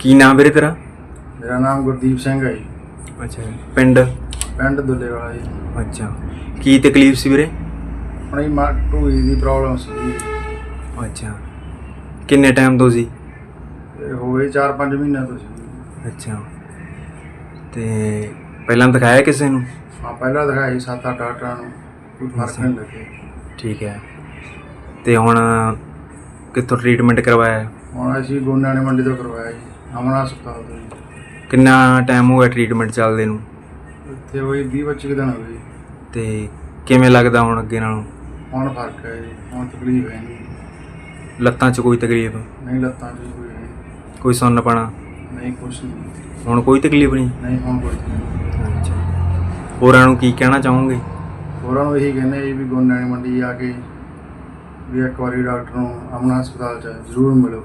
ਕੀ ਨਾਮ ਵੀਰੇ ਤੇਰਾ? ਮੇਰਾ ਨਾਮ ਗੁਰਦੀਪ ਸਿੰਘ ਹੈ ਜੀ। ਅੱਛਾ ਪਿੰਡ? ਪਿੰਡ ਦੁੱਲੇਵਾਲਾ ਜੀ। ਅੱਛਾ। ਕੀ ਤਕਲੀਫ ਸੀ ਵੀਰੇ? ਆਪਣੀ ਮਾਂ ਢੂਈ ਦੀ ਪ੍ਰੋਬਲਮ ਸੀ। ਜੀ। ਅੱਛਾ। ਕਿੰਨੇ ਟਾਈਮ ਤੋਂ ਸੀ? ਹੋ ਗਏ 4-5 ਮਹੀਨੇ ਤੋਂ ਸੀ। ਅੱਛਾ। ਤੇ ਪਹਿਲਾਂ ਦਿਖਾਇਆ ਕਿਸੇ ਨੂੰ? ਆ ਪਹਿਲਾਂ ਦਿਖਾਈ 7-8 ਡਾਕਟਰਾਂ ਨੂੰ। ਕੋਈ ਫ਼ਰਕ ਨਹੀਂ ਲੱਗਿਆ। ਠੀਕ ਹੈ। ਤੇ ਹੁਣ ਕਿੱਥੋਂ ਟ੍ਰੀਟਮੈਂਟ ਕਰਵਾਇਆ? ਹੁਣ ਅਸੀਂ ਗੋਨਿਆਣੇ ਮੰਡੀ ਤੋਂ ਕਰਵਾਇਆ ਜੀ। ਅਮਨ ਹਸਪਤਾਲ ਤੋਂ ਜੀ। ਕਿੰਨਾ ਟਾਈਮ ਹੋ ਗਿਆ ਟ੍ਰੀਟਮੈਂਟ ਚੱਲਦੇ ਨੂੰ? ਇੱਥੇ ਹੋਈ 20-25 ਦਿਨ ਹੋ ਗਏ ਜੀ। ਤੇ ਕਿਵੇਂ ਲੱਗਦਾ ਹੁਣ ਅੱਗੇ ਨਾਲੋਂ? ਹੁਣ ਫ਼ਰਕ ਹੈ ਜੀ ਹੁਣ ਤਕਲੀਫ ਹੈ ਨਹੀਂ। ਲੱਤਾਂ 'ਚ ਕੋਈ ਤਕਲੀਫ? ਨਹੀਂ ਲੱਤਾਂ 'ਚ ਕੋਈ ਹੈ ਨਹੀਂ। ਕੋਈ ਸੁੰਨਪਣਾ? ਨਹੀਂ ਕੁਛ ਨਹੀਂ। ਹੁਣ ਕੋਈ ਤਕਲੀਫ ਨਹੀਂ? ਨਹੀਂ ਹੁਣ ਕੋਈ ਨਹੀਂ। ਅੱਛਾ। ਹੋਰਾਂ ਨੂੰ ਕੀ ਕਹਿਣਾ ਚਾਹੋਗੇ? ਹੋਰਾਂ ਨੂੰ ਇਹੀ ਕਹਿੰਦੇ ਜੀ ਵੀ ਗੋਨਿਆਣੇ ਮੰਡੀ ਆ ਕੇ ਵੀ ਇੱਕ ਵਾਰੀ ਡਾਕਟਰ ਨੂੰ ਅਮਨ ਹਸਪਤਾਲ 'ਚ ਜ਼ਰੂਰ ਮਿਲੋ।